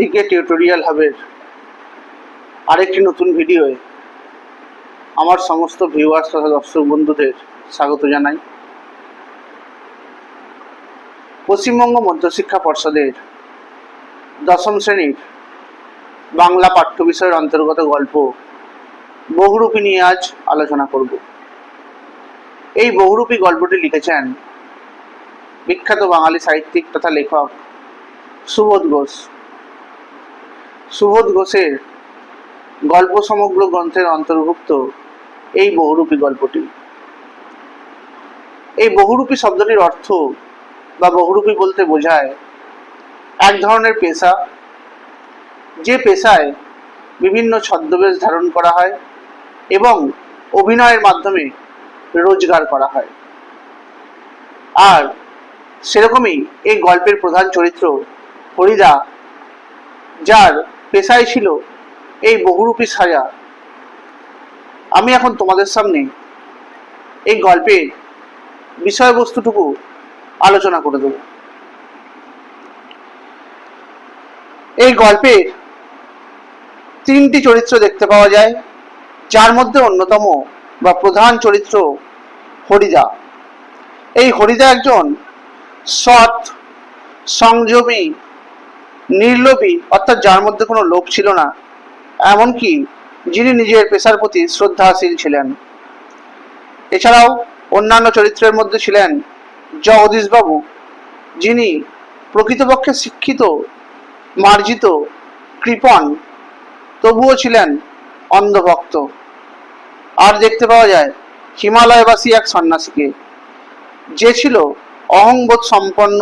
পিকে tutorial হাবের আরেকটি নতুন ভিডিওয়ে আমার সমস্ত ভিউয়ার্স তথা দর্শক বন্ধুদের স্বাগত জানাই। পশ্চিমবঙ্গ মধ্যশিক্ষা পর্ষদের দশম শ্রেণির বাংলা পাঠ্য বিষয়ের অন্তর্গত গল্প বহুরূপী নিয়ে আজ আলোচনা করব। এই বহুরূপী গল্পটি লিখেছেন বিখ্যাত বাঙালি সাহিত্যিক তথা লেখক সুবোধ ঘোষ। সুবোধ ঘোষের গল্প সমগ্র গ্রন্থের অন্তর্ভুক্ত এই বহুরূপী গল্পটি। এই বহুরূপী শব্দটির অর্থ বা বহুরূপী বলতে বোঝায় এক ধরনের পেশা। যে পেশায় বিভিন্ন ছদ্মবেশ ধারণ করা হয় এবং অভিনয়ের মাধ্যমে রোজগার করা হয়। আর সেরকমই এই গল্পের প্রধান চরিত্র হরিদা, যার পেশায় ছিল এই বহুরূপী সাজা আমি এখন তোমাদের সামনে এই গল্পের বিষয়বস্তুটুকু আলোচনা করে দেব। এই গল্পের তিনটি চরিত্র দেখতে পাওয়া যায়, যার মধ্যে অন্যতম বা প্রধান চরিত্র হরিদা। এই হরিদা একজন সৎ, সংযমী নির্লোভী, অর্থাৎ যার মধ্যে কোনো লোভ ছিল না, এমনকি যিনি নিজের পেশার প্রতি শ্রদ্ধাশীল ছিলেন। এছাড়াও অন্যান্য চরিত্রের মধ্যে ছিলেন জগদীশবাবু, যিনি প্রকৃতপক্ষে শিক্ষিত, মার্জিত, কৃপণ, তবুও ছিলেন অন্ধভক্ত। আর দেখতে পাওয়া যায় হিমালয়বাসী এক সন্ন্যাসীকে, যে ছিল অহংবোধ সম্পন্ন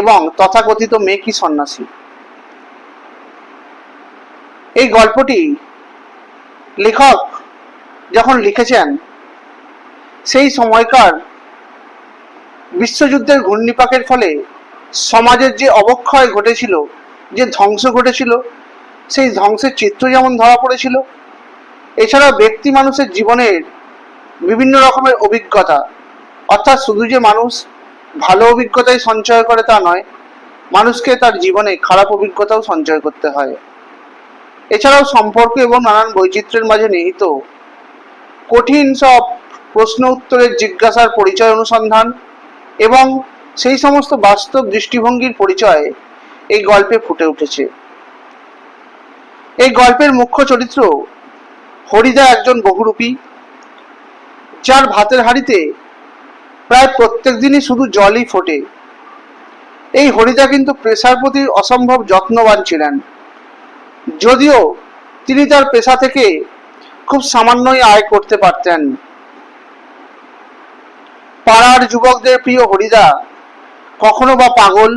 এবং তথাকথিত মেকি সন্ন্যাসী। এই গল্পটি লেখক যখন লিখেছেন, সেই সময়কার বিশ্বযুদ্ধের ঘূর্ণিপাকের ফলে সমাজের যে অবক্ষয় ঘটেছিল, যে ধ্বংস ঘটেছিল, সেই ধ্বংসের চিত্র যেমন ধরা পড়েছিল, এছাড়াও ব্যক্তি মানুষের জীবনের বিভিন্ন রকমের অভিজ্ঞতা, অর্থাৎ শুধু যে মানুষ ভালো অভিজ্ঞতাই সঞ্চয় করে তা নয়, মানুষকে তার জীবনে খারাপ অভিজ্ঞতাও সঞ্চয় করতে হয়। এছাড়াও সম্পর্ক এবং নানান বৈচিত্র্যের মাঝে নিহিত। কঠিন সব প্রশ্ন উত্তরের জিজ্ঞাসার পরিচয় অনুসন্ধান এবং সেই সমস্ত বাস্তব দৃষ্টিভঙ্গির পরিচয় এই গল্পে ফুটে উঠেছে। এই গল্পের মুখ্য চরিত্র হরিদা একজন বহুরূপী, যার ভাতের হাড়িতে প্রায় প্রত্যেক দিনই শুধু জলই ফোটে। এই হরিদা কিন্তু পেশার প্রতি অসম্ভব যত্নবান ছিলেন। যদিও তিনি তার পেশা থেকে খুব সামান্যই আয় করতে পারতেন। পাড়ার যুবকদের প্রিয় হরিদা, কখনো বা পাগল,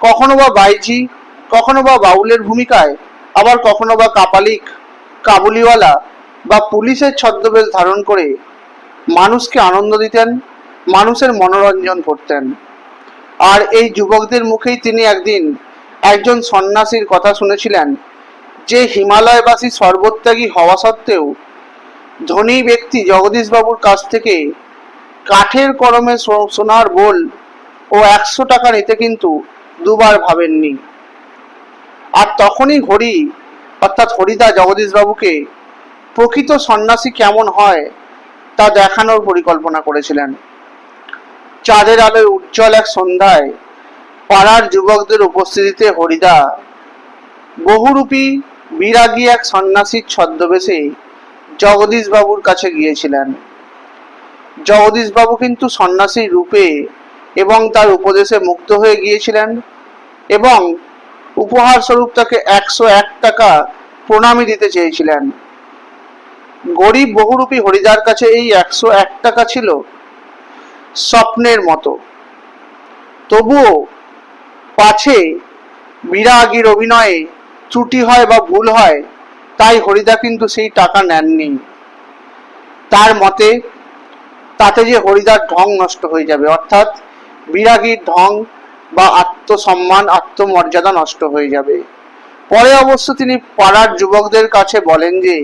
কখনো বা বাইজি, কখনো বা বাউলের ভূমিকায়, আবার কখনো বা কাপালিক, কাবুলিওয়ালা বা পুলিশের ছদ্মবেশ ধারণ করে মানুষকে আনন্দ দিতেন, মানুষের মনোরঞ্জন করতেন। আর এই যুবকদের মুখেই তিনি একদিন একজন সন্ন্যাসীর কথা শুনেছিলেন যে হিমালয়বাসী সর্বত্যাগী হওয়া সত্ত্বেও ধনী ব্যক্তি জগদীশবাবুর কাছ থেকে কাঠের কলমে সো- সোনার বোল ও একশো টাকা নিতে কিন্তু দুবার ভাবেননি। আর তখনই হরি, অর্থাৎ হরিদা জগদীশবাবুকে প্রকৃত সন্ন্যাসী কেমন হয় তা দেখানোর পরিকল্পনা করেছিলেন। চাঁদের আলোয় উজ্জ্বল এক সন্ধ্যায় পাড়ার যুবকদের উপস্থিতিতে হরিদা বহুরূপী বিরাগী এক সন্ন্যাসীর ছদ্মবেশে জগদীশবাবুর কাছে গিয়েছিলেন। জগদীশবাবু কিন্তু সন্ন্যাসীর রূপে এবং তার উপদেশে মুগ্ধ হয়ে গিয়েছিলেন এবং উপহার স্বরূপ তাকে একশো এক টাকা প্রণামী দিতে চেয়েছিলেন। গরিব বহুরূপী হরিদার কাছে এই একশো এক টাকা ছিল স্বপ্নের মতো। তবুও পাছে বিরাগীর অভিনয়ে ত্রুটি হয় বা ভুল হয়, তাই হরিদা কিন্তু সেই টাকা নেননি। তার মতে, তাতে যে হরিদার ঢং নষ্ট হয়ে যাবে, অর্থাৎ বিরাগীর ঢং বা আত্মসম্মান, আত্মমর্যাদা নষ্ট হয়ে যাবে। পরে অবশ্য তিনি পাড়ার যুবকদের কাছে বলেন যে,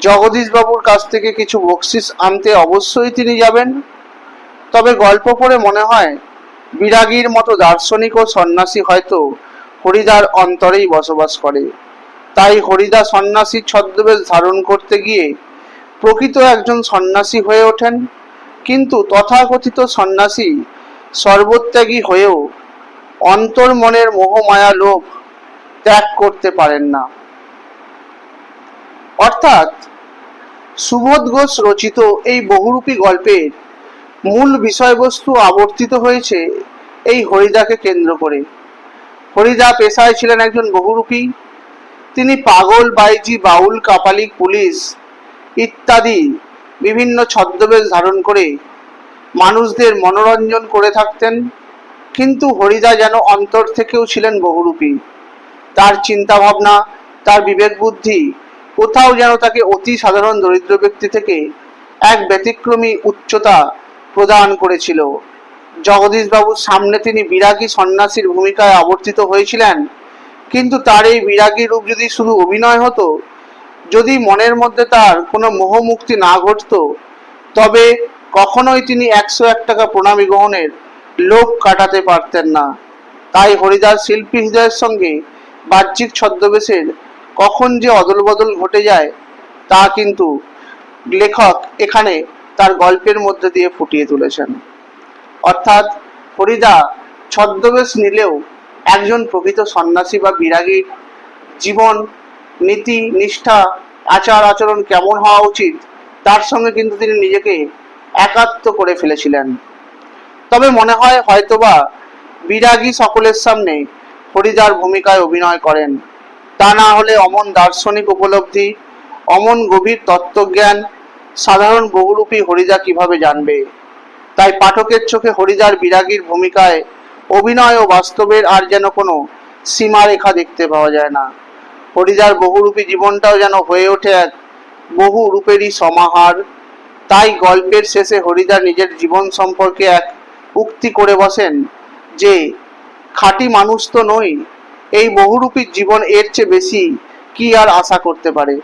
জগদীশবাবুর কাছ থেকে কিছু বকশিস আনতে অবশ্যই তিনি যাবেন। তবে গল্প পড়ে মনে হয়, বিরাগীর মতো দার্শনিক ও সন্ন্যাসী হয়তো হরিদার অন্তরেই বসবাস করে। তাই হরিদা সন্ন্যাসীর ছদ্মবেশ ধারণ করতে গিয়ে প্রকৃত একজন সন্ন্যাসী হয়ে ওঠেন। কিন্তু তথাকথিত সন্ন্যাসী সর্বত্যাগী হয়েও অন্তর মনের মোহমায়া লোভ ত্যাগ করতে পারেন না। অর্থাৎ সুবোধ ঘোষ রচিত এই বহুরূপী গল্পের মূল বিষয়বস্তু আবর্তিত হয়েছে এই হরিদাকে কেন্দ্র করে। হরিদা পেশায় ছিলেন একজন বহুরূপী। তিনি পাগল, বাইজি, বাউল কাপালিক পুলিশ ইত্যাদি বিভিন্ন ছদ্মবেশ ধারণ করে মানুষদের মনোরঞ্জন করে থাকতেন। কিন্তু হরিদা যেন অন্তর থেকেও ছিলেন বহুরূপী। তার চিন্তা ভাবনা তার বিবেক বুদ্ধি কোথাও যেন তাকে অতি সাধারণ দরিদ্র ব্যক্তি থেকে এক ব্যতিক্রমী উচ্চতা প্রদান করেছিল। জগদীশ বাবুর সামনে তিনি বিরাগী সন্ন্যাসীর ভূমিকায় আবর্তিত হয়েছিলেন। কিন্তু তার এই বিরাগী রূপ যদি শুধু অভিনয় হতো, যদি মনের মধ্যে তার কোনো মোহমুক্তি না ঘটতো, তবে কখনোই তিনি একশো এক টাকা প্রণামী গ্রহণের লোভ কাটাতে পারতেন না। তাই হরিদাস শিল্পী হৃদয়ের সঙ্গে বাহ্যিক ছদ্মবেশের কখন যে অদল বদল ঘটে যায়, তা কিন্তু লেখক এখানে তার গল্পের মধ্যে দিয়ে ফুটিয়ে তুলেছেন। অর্থাৎ হরিদা ছদ্মবেশ নিলেও একজন প্রকৃত সন্ন্যাসী বা বিরাগীর জীবন, নীতি, নিষ্ঠা, আচার, আচরণ কেমন হওয়া উচিত, তার সঙ্গে কিন্তু তিনি নিজেকে একাত্ম করে ফেলেছিলেন। তবে মনে হয় হয়তোবা বিরাগী সকলের সামনে হরিদার ভূমিকায় অভিনয় করেন। তা না হলে অমন দার্শনিক উপলব্ধি, অমন গভীর তত্ত্বজ্ঞান, সাধারণ বহুরূপী হরিদা কীভাবে জানবে? তাই পাঠকের চোখে হরিদার বিরাগীর ভূমিকায় অভিনয় ও বাস্তবের আর যেন কোনো সীমারেখা দেখতে পাওয়া যায় না। হরিদার বহুরূপী জীবনটাও যেন হয়ে ওঠে এক বহু রূপেরই সমাহার। তাই গল্পের শেষে হরিদার নিজের জীবন সম্পর্কে এক উক্তি করে বসেন যে, খাঁটি মানুষ তো নই, এই বহুরূপী জীবন এর চেয়ে বেশি কি আর আশা করতে পারে?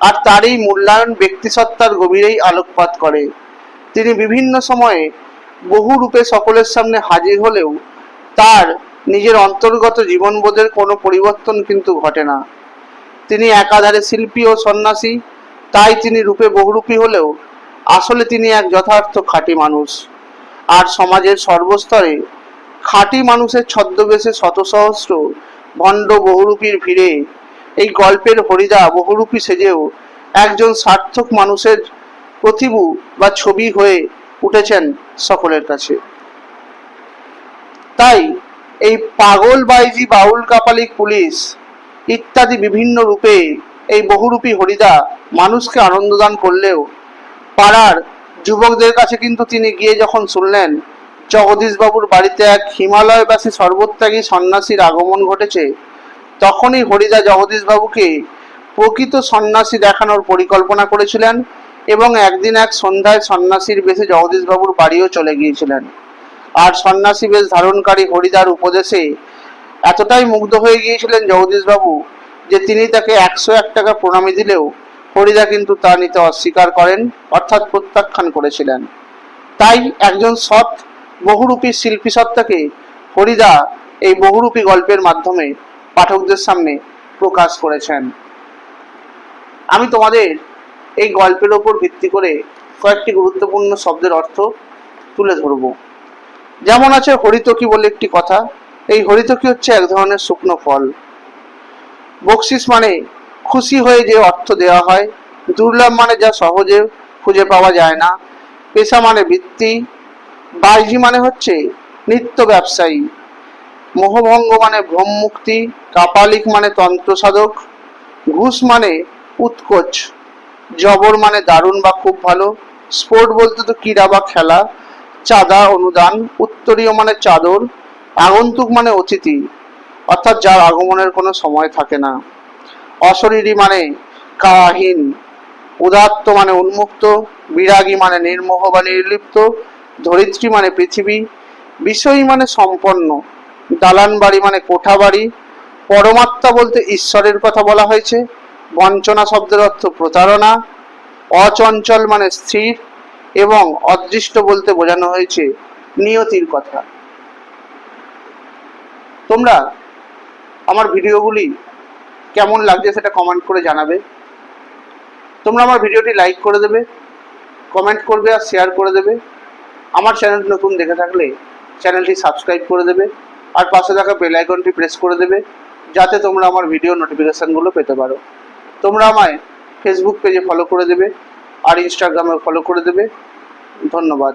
আর তার এই মূল্যায়ন ব্যক্তিসত্তার গভীরেই আলোকপাত করে। তিনি বিভিন্ন সময়ে বহু রূপে সকলের সামনে হাজির হলেও তার নিজের অন্তর্গত জীবনবোধের কোনো পরিবর্তন কিন্তু ঘটে না। তিনি একাধারে শিল্পী ও সন্ন্যাসী, তাই তিনি রূপে বহুরূপী হলেও আসলে তিনি এক যথার্থ খাঁটি মানুষ। আর সমাজের সর্বস্তরে খাঁটি মানুষের ছদ্মবেশে শত সহস্র ভণ্ড বহুরূপীর ভিড়ে এই গল্পের হরিদা বহুরূপী সেজেও একজন সার্থক মানুষের প্রতিভু বা ছবি হয়ে উঠেছেন সকলের কাছে। তাই এই পাগল বাইজি বাউল কাপালিক পুলিশ ইত্যাদি বিভিন্ন রূপে এই বহুরূপী হরিদা মানুষকে আনন্দদান করলেও পাড়ার যুবকদের কাছে কিন্তু তিনি গিয়ে যখন শুনলেন, জগদীশবাবুর বাড়িতে এক হিমালয়বাসী সর্বত্যাগী সন্ন্যাসীর আগমন ঘটেছে, তখনই হরিদা জগদীশবাবুকে প্রকৃত সন্ন্যাসী দেখানোর পরিকল্পনা করেছিলেন এবং একদিন এক সন্ধ্যায় সন্ন্যাসীর বেশে জগদীশবাবুর বাড়িও চলে গিয়েছিলেন। আর সন্ন্যাসী বেশ ধারণকারী হরিদার উপদেশে এতটাই মুগ্ধ হয়ে গিয়েছিলেন জগদীশবাবু যে তিনি তাকে একশো এক টাকা প্রণামী দিলেও হরিদা কিন্তু তা নিতে অস্বীকার করেন, অর্থাৎ প্রত্যাখ্যান করেছিলেন। তাই একজন সৎ বহুরূপী শিল্পী সত্তাকে হরিদা এই বহুরূপী গল্পের মাধ্যমে পাঠকদের সামনে প্রকাশ করেছেন। আমি তোমাদের এই গল্পের ওপর ভিত্তি করে কয়েকটি গুরুত্বপূর্ণ শব্দের অর্থ তুলে ধরব। যেমন আছে হরিতকি বলে একটি কথা, এই হরিতকি হচ্ছে এক ধরনের শুকনো ফল। বকশিস মানে খুশি হয়ে যে অর্থ দেওয়া হয়, দুর্লভ মানে যা সহজে খুঁজে পাওয়া যায় না। পেশা মানে বৃত্তি বাইজি মানে হচ্ছে নিত্য ব্যবসায়ী। মোহভঙ্গ মানে ভ্রম মুক্তি, কাপালিক মানে তন্ত্র সাধক ঘুষ মানে উৎকোচ। জবর মানে দারুণ বা খুব ভালো। স্পোর্ট বলতে তো ক্রীড়া বা খেলা। চাঁদা অনুদান, উত্তরীয় মানে চাদর, আগন্তুক মানে অতিথি। অর্থাৎ যার আগমনের কোনো সময় থাকে না। অশরীরী মানে কাহীন, উদাত্ত মানে উন্মুক্ত, বিরাগী মানে নির্মোহ বা নির্লিপ্ত, ধরিত্রী মানে পৃথিবী, বিষয়ী মানে সম্পন্ন দালান বাড়ি মানে কোঠা বাড়ি পরমাত্মা বলতে ঈশ্বরের কথা বলা হয়েছে। বঞ্চনা শব্দের অর্থ প্রতারণা, অচঞ্চল মানে স্থির এবং অদৃষ্ট বলতে বোঝানো হয়েছে নিয়তির কথা। তোমরা আমার ভিডিওগুলি কেমন লাগছে সেটা কমেন্ট করে জানাবে। তোমরা আমার ভিডিওটি লাইক করে দেবে কমেন্ট করবে আর শেয়ার করে দেবে। আমার চ্যানেল নতুন দেখে থাকলে চ্যানেলটি সাবস্ক্রাইব করে দেবে আর পাশে থাকা বেল আইকনটি প্রেস করে দেবে, যাতে তোমরা আমার ভিডিও নোটিফিকেশানগুলো পেতে পারো। তোমরা আমায় ফেসবুক পেজে ফলো করে দেবে আর ইনস্টাগ্রামে ফলো করে দেবে। ধন্যবাদ।